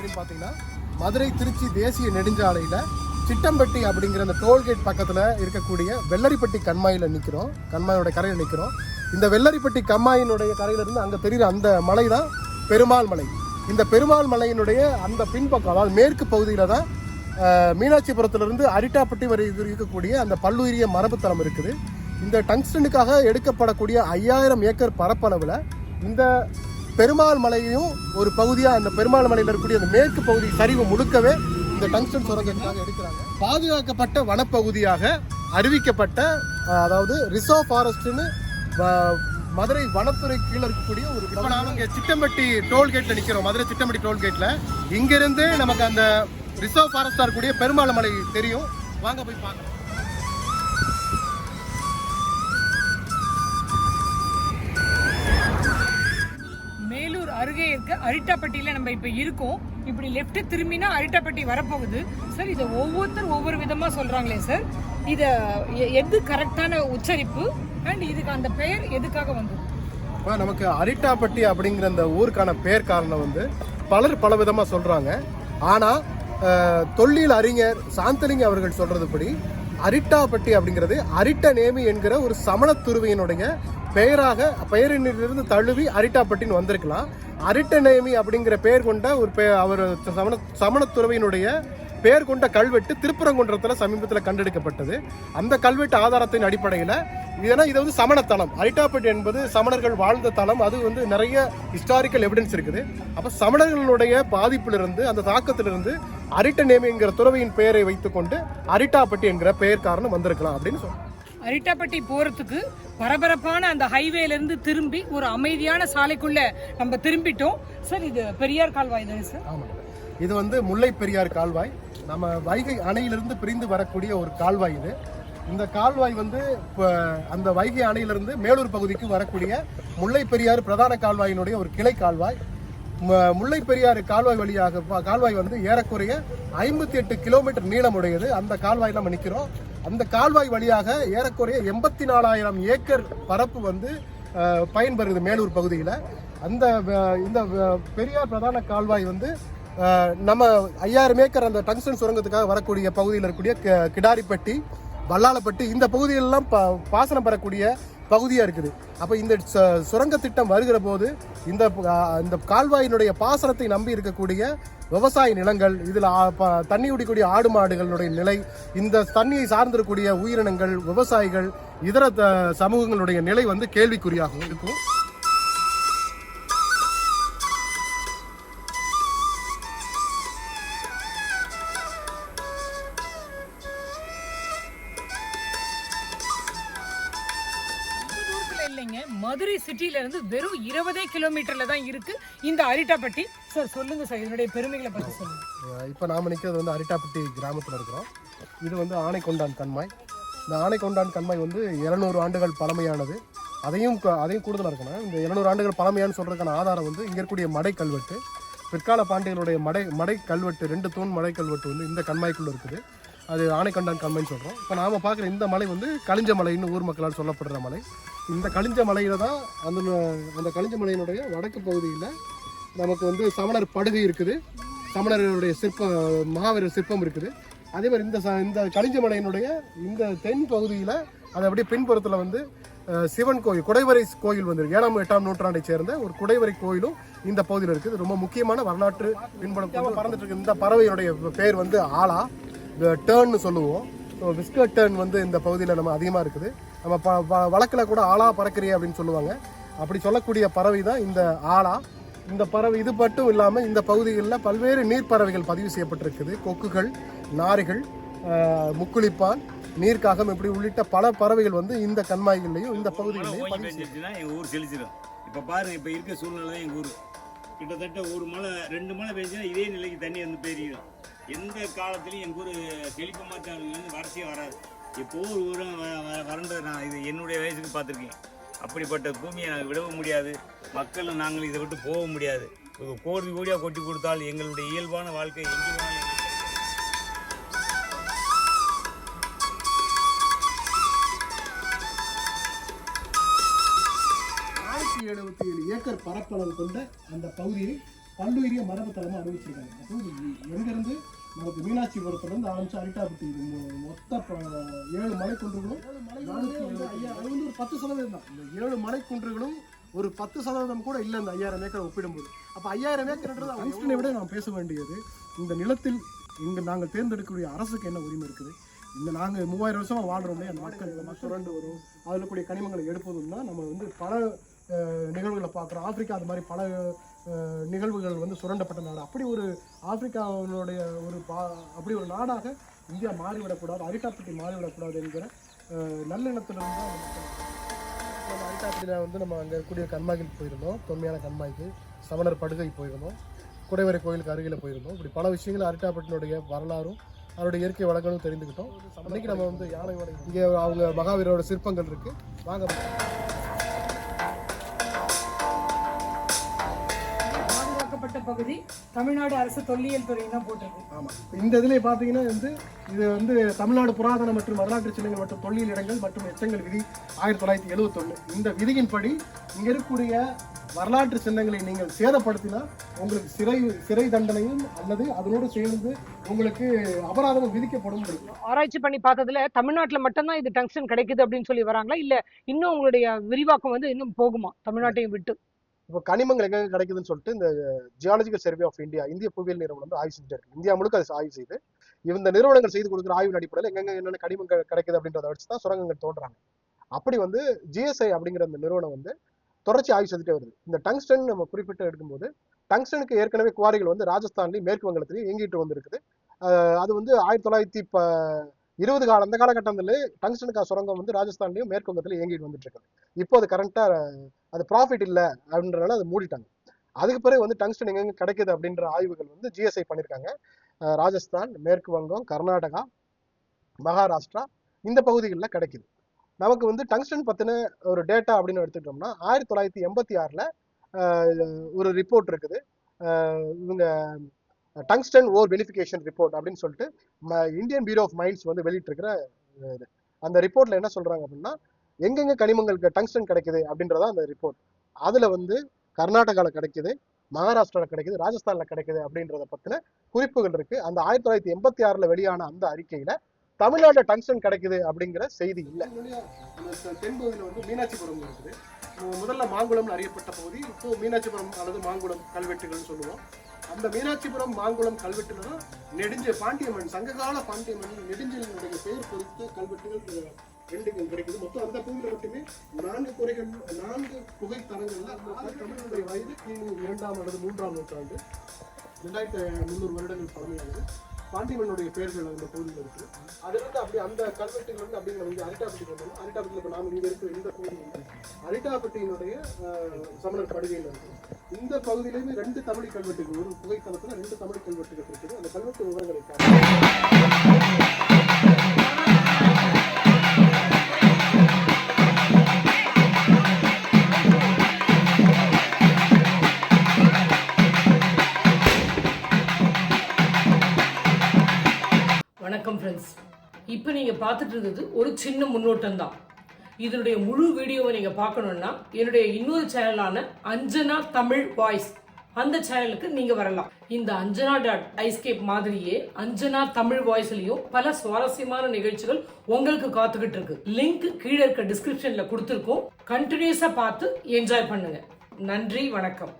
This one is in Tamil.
அப்படின்னு பார்த்தீங்கன்னா மதுரை திருச்சி தேசிய நெடுஞ்சாலையில் சிட்டம்பட்டி அப்படிங்கிற அந்த டோல்கேட் பக்கத்தில் இருக்கக்கூடிய வெள்ளரிப்பட்டி கண்மாயில் நிற்கிறோம் கண்மாயோட கரையில் நிற்கிறோம் இந்த வெள்ளரிப்பட்டி கம்மாயினுடைய கரையிலிருந்து அங்கே தெரிகிற அந்த மலை தான் பெருமாள் மலை. இந்த பெருமாள் மலையினுடைய அந்த பின்பக்கம் அதாவது மேற்கு பகுதியில் தான் மீனாட்சிபுரத்திலிருந்து அரிட்டாப்பட்டி வரை இது இருக்கக்கூடிய அந்த பல்லுயிரிய மரபுத்தலம் இருக்குது. இந்த டங்ஸ்டனுக்காக எடுக்கப்படக்கூடிய ஐயாயிரம் ஏக்கர் பரப்பளவில் இந்த பெருமாள் மலையையும் ஒரு பகுதியாக அந்த பெருமாள் மலையில் இருக்கக்கூடிய அந்த மேற்கு பகுதி சரிவு முழுக்கவே இந்த டங்ஸ்டன் சுரங்கத்துக்காக எடுக்கிறாங்க. பாதுகாக்கப்பட்ட வனப்பகுதியாக அறிவிக்கப்பட்ட அதாவது ரிசர்வ் ஃபாரஸ்ட்னு மதுரை வனத்துறை கீழே இருக்கக்கூடிய ஒரு இப்போ நாம இங்கே சிட்டம்பட்டி டோல்கேட்டில் நிற்கிறோம் மதுரை சிட்டம்பட்டி டோல்கேட்டில் இங்கிருந்து நமக்கு அந்த ரிசர்வ் ஃபாரஸ்டாக இருக்கக்கூடிய பெருமாள் மலை தெரியும். வாங்க போய் பார்க்கலாம். அருகே இருக்க அரிட்டாப்பட்டியில் நம்ம இப்போ இருக்கோம். இப்படி லெஃப்ட் திரும்பினா அரிட்டாப்பட்டி வரப்போகுது. சார் இதை ஒவ்வொருத்தர் ஒவ்வொரு விதமாக சொல்கிறாங்களே சார் இதை எ- எது கரெக்டான உச்சரிப்பு? அண்ட் இதுக்கு அந்த பெயர் எதுக்காக வந்தது? இப்போ நமக்கு அரிட்டாப்பட்டி அப்படிங்கிற அந்த ஊருக்கான பெயர் காரணம் வந்து பலர் பல விதமாக சொல்கிறாங்க ஆனால் தொல்லியல் அறிஞர் சாந்தலிங்க அவர்கள் சொல்கிறதுபடி அரிட்டாப்பட்டி அப்படிங்கிறது அரிட்ட நேமி என்கிற ஒரு சமண துருவியினுடைய பெயராக பெயரினிலிருந்து தழுவி அரிட்டாப்பட்டின்னு வந்திருக்கலாம். அரிட்டநேமி அப்படிங்கிற பெயர் கொண்ட ஒரு பே அவர் சமண சமணத்துறவையினுடைய பெயர் கொண்ட கல்வெட்டு திருப்பரங்குன்றத்தில் சமீபத்தில் கண்டெடுக்கப்பட்டது. அந்த கல்வெட்டு ஆதாரத்தின் அடிப்படையில் இதனால் இது வந்து சமணத்தலம். அரிட்டாப்பட்டி என்பது சமணர்கள் வாழ்ந்த தலம். அது வந்து நிறைய ஹிஸ்டாரிக்கல் எவிடன்ஸ் இருக்குது. அப்போ சமணர்களுடைய பாதிப்பிலிருந்து அந்த தாக்கத்திலிருந்து அரிட்ட நேமிங்கிற துறவியின் பெயரை வைத்துக்கொண்டு அரிட்டாப்பட்டி என்கிற பெயர் காரணம் வந்திருக்கலாம் அப்படின்னு சொல்றோம் அரிட்டாப்பட்டி போகிறதுக்கு பரபரப்பான அந்த ஹைவேலேருந்து திரும்பி ஒரு அமைதியான சாலைக்குள்ளே நம்ம திரும்பிட்டோம். சார் இது பெரியார் கால்வாய் தானே சார்? ஆமாம் இது வந்து முல்லை பெரியார் கால்வாய். நம்ம வைகை அணையிலிருந்து பிரிந்து வரக்கூடிய ஒரு கால்வாய் இது. இந்த கால்வாய் வந்து இப்போ அந்த வைகை அணையிலிருந்து மேலூர் பகுதிக்கு வரக்கூடிய முல்லை பெரியார் பிரதான கால்வாயினுடைய ஒரு கிளை கால்வாய். முல்லை பெரியாறு கால்வாய் வழியாக கால்வாய் வந்து ஏறக்குறைய ஐம்பத்தி எட்டு கிலோமீட்டர் நீளமுடையது. அந்த கால்வாய் நம்ம நிற்கிறோம் அந்த கால்வாய் வழியாக ஏறக்குறைய எண்பத்தி நாலாயிரம் ஏக்கர் பரப்பு வந்து பயன்பெறுது மேலூர் பகுதியில். அந்த இந்த பெரியார் பிரதான கால்வாய் வந்து நம்ம ஐயாயிரம் ஏக்கர் அந்த டங்ஸ்டன் சுரங்கத்துக்காக வரக்கூடிய பகுதியில் இருக்கக்கூடிய கிடாரிப்பட்டி வல்லாளப்பட்டி இந்த பகுதியிலெல்லாம் ப பாசனம் பெறக்கூடிய பகுதியாக இருக்குது. அப்போ இந்த சுரங்க திட்டம் வருகிற போது இந்த இந்த கால்வாயினுடைய பாசனத்தை நம்பி இருக்கக்கூடிய விவசாய நிலங்கள் இதில் தண்ணி குடிக்கூடிய ஆடு மாடுகளுடைய நிலை இந்த தண்ணியை சார்ந்திருக்கக்கூடிய உயிரினங்கள் விவசாயிகள் இதர த- சமூகங்களுடைய நிலை வந்து கேள்விக்குறியாகும் இருக்கும். மதுரை சிட்டியிலேருந்து இருந்து வெறும் இருபதே கிலோமீட்டர்ல தான் இருக்கு. இந்த அரிட்டாப்பட்டி. சார் சொல்லுங்க சார் இதனுடைய பெருமைகளை பற்றி சொல்லுங்க. இப்போ நாம் நிற்கிறது வந்து அரிட்டாப்பட்டி கிராமத்தில் இருக்கிறோம். இது வந்து ஆனைக்கொண்டான் கண்மாய். இந்த ஆனைக்கொண்டான் கண்மாய் வந்து இருநூறு ஆண்டுகள் பழமையானது. அதையும் அதையும் கூடுதலாக இருக்கணும். இந்த இருநூறு ஆண்டுகள் பழமையான்னு சொல்கிறதுக்கான ஆதாரம் வந்து இங்கே இருக்கக்கூடிய மடை கல்வெட்டு. பிற்கால பாண்டியர்களுடைய மடை மடை கல்வெட்டு ரெண்டு தூண் மடை கல்வெட்டு வந்து இந்த கண்மாய்க்குள்ளே இருக்குது. அது ஆனைக்கண்டான் கம்மைன்னு சொல்கிறோம் இப்போ நாம் பார்க்குற இந்த மலை வந்து கலிஞ்ச மலைன்னு ஊர் மக்களால் சொல்லப்படுற மலை. இந்த கலிஞ்ச மலையில் தான் அந்த அந்த கலிஞ்ச மலையினுடைய வடக்கு பகுதியில் நமக்கு வந்து சமணர் படுகை இருக்குது. சமணர்களுடைய சிற்ப மகாவீரர் சிற்பம் இருக்குது. அதே மாதிரி இந்த ச- இந்த கலிஞ்சமலையினுடைய இந்த தென் பகுதியில் அதை அப்படியே பின்புறத்தில் வந்து சிவன் கோயில் குடைவரை கோயில் வந்திருக்கு. ஏழாம் எட்டாம் நூற்றாண்டை சேர்ந்த ஒரு குடைவரை கோயிலும் இந்த பகுதியில் இருக்குது. இது ரொம்ப முக்கியமான வரலாற்று பின்புலம் பறந்துட்டு இருக்கு. இந்த பறவையினுடைய பேர் வந்து ஆலா. டேர்ன்னு சொல்லுவோம். ஸோ விஸ்கர் டேர்ன் வந்து இந்த பகுதியில் நம்ம அதிகமாக இருக்குது. நம்ம ப வழக்குல கூட ஆலா பறக்கிறிய அப்படின்னு சொல்லுவாங்க. அப்படி சொல்லக்கூடிய பறவை தான் இந்த ஆலா இந்த பறவை இது மட்டும் இல்லாமல் இந்த பகுதிகளில் பல்வேறு நீர்ப்பறவைகள் பதிவு செய்யப்பட்டிருக்குது. கொக்குகள் நாரைகள் முக்குளிப்பான் நீர்க்காகம் இப்படி உள்ளிட்ட பல பறவைகள் வந்து இந்த கண்மாய்கள்லையும் இந்த ஓஞ்சி பதிவு எங்கள் ஊர் செழிச்சிடும் இப்போ பாருங்க இப்போ இருக்க சூழ்நிலை தான் எங்கள் ஊர். கிட்டத்தட்ட ஒரு மழை ரெண்டு மழை பெஞ்சுன்னா இதே நிலைக்கு தண்ணி வந்து பெருகிடும் எந்த காலத்துலையும் எங்கள் ஊர் செழிப்பு மாற்றாலேருந்து வறட்சியே வராது. எப்போ ஒரு ஊரும் வ- வ- வறண்டு நான் இது என்னுடைய வயசுக்கு பார்த்துருக்கேன். அப்படிப்பட்ட பூமியை நாங்கள் விடவும் முடியாது. மக்களும் நாங்கள் இதை விட்டு போக முடியாது. கோடி கோடியாக கொட்டி கொடுத்தால் எங்களுடைய இயல்பான வாழ்க்கை எங்கே வேணாலும் ஆயிரத்தி எழுபத்தி ஏழு ஏக்கர் பரப்பளவு கொண்ட அந்த பகுதியை பல்லுயிரிய மரபு அறிவிச்சிருக்காங்க. அப்போ எங்கேருந்து நமக்கு மீனாட்சிபுரத்துலேருந்து ஆரம்பிச்சு மொ- மொத்த ஏழு மலைக்குன்றுகளும் ஐயா அது வந்து ஒரு பத்து சதவீதம் தான். இந்த ஏழு மலைக்குன்றுகளும் ஒரு பத்து சதவீதம் கூட இல்லை இந்த ஐயாயிரம் ஏக்கரை ஒப்பிடும்போது. அப்போ ஐயாயிரம் ஏக்கர்ன்றது அம்ஸ்டனை விட நாம் பேச வேண்டியது இந்த நிலத்தில் இங்கே நாங்கள் தேர்ந்தெடுக்கக்கூடிய அரசுக்கு என்ன உரிமை இருக்குது? இந்த நாங்கள் மூவாயிரம் வருஷமா வாழ்றோம் இல்லையா அந்த மக்கள் சுரண்டு வரும் அதில் கூடிய கனிமங்களை எடுப்பதும் தான் நம்ம வந்து பல நிகழ்வுகளை பார்க்குறோம். ஆப்பிரிக்கா அது மாதிரி பல நிகழ்வுகள் வந்து சுரண்டப்பட்ட நாடு. அப்படி ஒரு ஆப்பிரிக்காவினுடைய ஒரு பா அப்படி ஒரு நாடாக இந்தியா மாறிவிடக்கூடாது அரிட்டாப்பட்டி மாறிவிடக்கூடாது என்கிற நல்லெண்ணத்திலிருந்து நம்ம அரிட்டாப்பட்டியில் வந்து நம்ம அங்கே இருக்கக்கூடிய கண்மாய்க்கு போயிருந்தோம். தொன்மையான கண்மாய்க்கு சமணர் படுகை போயிருந்தோம். குடைவரை கோயிலுக்கு அருகில் போயிருந்தோம். இப்படி பல விஷயங்கள் அரிட்டாப்பட்டினுடைய வரலாறும் அவருடைய இயற்கை வளங்களும் தெரிந்துக்கிட்டோம் இன்னைக்கு நம்ம வந்து யானையோட இங்கே அவங்க மகாவீரோட சிற்பங்கள் இருக்கு. வாங்க. பாதுகாக்கப்பட்ட பகுதி தமிழ்நாடு அரசு தொல்லியல் துறை தான் போட்டிருக்கு ஆமாம் இந்த இதில் பார்த்தீங்கன்னா வந்து இது வந்து தமிழ்நாடு புராதன மற்றும் வரலாற்று சின்னங்கள் மற்றும் தொல்லியல் இடங்கள் மற்றும் எச்சங்கள் விதி ஆயிரத்தி தொள்ளாயிரத்தி எழுவத்தொன்று இந்த விதியின்படி இங்கே இருக்கக்கூடிய வரலாற்று சின்னங்களை நீங்கள் சேதப்படுத்தினால் உங்களுக்கு சிறை சிறை தண்டனையும் அல்லது அதனோடு சேர்ந்து உங்களுக்கு அபராதமும் விதிக்கப்படும். ஆராய்ச்சி பண்ணி பார்த்ததுல தமிழ்நாட்டுல மட்டும்தான் இது டங்ஸ்டன் கிடைக்குது அப்படின்னு சொல்லி வராங்களா? இல்ல இன்னும் உங்களுடைய விரிவாக்கம் வந்து இன்னும் போகுமா? தமிழ்நாட்டையும் விட்டு. இப்போ கனிமங்கள் எங்க கிடைக்குதுன்னு சொல்லிட்டு இந்த ஜியாலஜிக்கல் சர்வே ஆஃப் இந்தியா இந்திய புவியியல் நிறுவனம் வந்து ஆய்வு செஞ்சுட்டு இருக்கு. இந்தியா முழுக்க அது ஆய்வு செய்து இந்த நிறுவனங்கள் செய்து கொடுக்குற ஆய்வின் அடிப்படையில் எங்கெங்க என்னென்ன கனிமங்கள் கிடைக்குது அப்படின்றத வச்சு தான் சுரங்கங்கள் தோன்றாங்க. அப்படி வந்து ஜிஎஸ்ஐ அப்படிங்கிற அந்த நிறுவனம் வந்து தொடர்ச்சி ஆய்வு செஞ்சுட்டே வருது. இந்த டங்ஸ்டன் நம்ம குறிப்பிட்டு எடுக்கும்போது டங்ஸ்டனுக்கு ஏற்கனவே குவாரிகள் வந்து ராஜஸ்தான்லையும் மேற்கு வங்கத்திலையும் இயங்கிட்டு வந்திருக்குது. அது வந்து ஆயிரத்தி தொள்ளாயிரத்தி ப இருபது கால அந்த காலகட்டத்தில் டங்ஸ்டனுக்கா சுரங்கம் வந்து ராஜஸ்தான்லையும் மேற்கு வங்கத்திலையும் இயங்கிட்டு வந்துட்டு இருக்குது இப்போ அது கரண்ட்டாக அது ப்ராஃபிட் இல்லை அப்படின்றனால அதை மூடிட்டாங்க. அதுக்கு பிறகு வந்து டங்ஸ்டன் எங்கெங்க கிடைக்குது அப்படின்ற ஆய்வுகள் வந்து ஜிஎஸ்ஐ பண்ணியிருக்காங்க ராஜஸ்தான் மேற்கு வங்கம் கர்நாடகா மகாராஷ்டிரா இந்த பகுதிகளில் கிடைக்குது. நமக்கு வந்து டங்ஸ்டன் பற்றின ஒரு டேட்டா அப்படின்னு எடுத்துக்கிட்டோம்னா ஆயிரத்தி தொள்ளாயிரத்தி எண்பத்தி ஆறில் ஒரு ரிப்போர்ட் இருக்குது. இவங்க டங்ஸ்டன் ஓர் வெரிஃபிகேஷன் ரிப்போர்ட் அப்படின்னு சொல்லிட்டு இந்தியன் பியூரோ ஆஃப் மைன்ஸ் வந்து வெளியிட்டிருக்கிற இது. அந்த ரிப்போர்ட்ல என்ன சொல்றாங்க அப்படின்னா எங்கெங்க கனிமங்களுக்கு டங்ஸ்டன் கிடைக்குது அப்படின்றதா அந்த ரிப்போர்ட் அதுல வந்து கர்நாடகாவில் கிடைக்குது மகாராஷ்டிராவில் கிடைக்குது ராஜஸ்தான்ல கிடைக்குது அப்படின்றத பத்தின குறிப்புகள் இருக்கு. அந்த ஆயிரத்தி தொள்ளாயிரத்தி எண்பத்தி ஆறுல வெளியான அந்த அறிக்கையில தமிழ்நாட்டில் டங்ஸ்டன் கிடைக்குது அப்படிங்கிற செய்தி இல்லை. தென்பகுதியில் வந்து மீனாட்சிபுரம் இருக்குது. முதல்ல மாங்குளம்னு அறியப்பட்ட பகுதி இப்போ மீனாட்சிபுரம் அல்லது மாங்குளம் கல்வெட்டுகள்னு சொல்லுவோம். அந்த மீனாட்சிபுரம் மாங்குளம் கல்வெட்டுல தான் நெடுஞ்ச பாண்டியம்மன் சங்ககால பாண்டியம்மன் நெடுஞ்சலினுடைய பெயர் பொறுத்த கல்வெட்டுகள் ரெண்டு கிடைக்குது. மொத்தம் அந்த பகுதியில் மட்டுமே நான்கு குறைகள் நான்கு புகைத்தரங்கள்ல அந்த தமிழனுடைய வயது கிமு இரண்டாம் அல்லது மூன்றாம் நூற்றாண்டு. ரெண்டாயிரத்தி முந்நூறு வருடங்கள் பழமையானது. பாண்டியம்மனுடைய பெயர்கள் அந்த பகுதியில் இருக்கு. அதிலிருந்து அப்படி அந்த கல்வெட்டுகள் வந்து அப்படிங்கிற வந்து அரிட்டாப்பட்டி வந்தோம் அரிட்டாப்பட்டியில் இப்போ நாம் இங்கே இருக்கிற இந்த பகுதி வந்து அரிட்டாப்பட்டியினுடைய சமணர் படுகையில் இருக்கு. இந்த பகுதியிலேயுமே ரெண்டு தமிழ் கல்வெட்டுகள் ஒரு புகைத்தளத்துல ரெண்டு தமிழ் கல்வெட்டுகள் இருக்குது. அந்த கல்வெட்டு விவரங்களை வணக்கம் ஃப்ரெண்ட்ஸ் இப்போ நீங்கள் பார்த்துட்டு இருந்தது ஒரு சின்ன முன்னோட்டம் தான் இதனுடைய முழு வீடியோவை நீங்கள் பார்க்கணுன்னா என்னுடைய இன்னொரு சேனலான அஞ்சனா தமிழ் வாய்ஸ் அந்த சேனலுக்கு நீங்கள் வரலாம். இந்த அஞ்சனா டாட் ஐஸ்கேப் மாதிரியே அஞ்சனா தமிழ் வாய்ஸ்லையும் பல சுவாரஸ்யமான நிகழ்ச்சிகள் உங்களுக்கு காத்துக்கிட்டு இருக்கு. லிங்க் கீழே இருக்க டிஸ்கிரிப்ஷனில் கொடுத்துருக்கோம். கண்டினியூஸாக பார்த்து என்ஜாய் பண்ணுங்க. நன்றி வணக்கம்.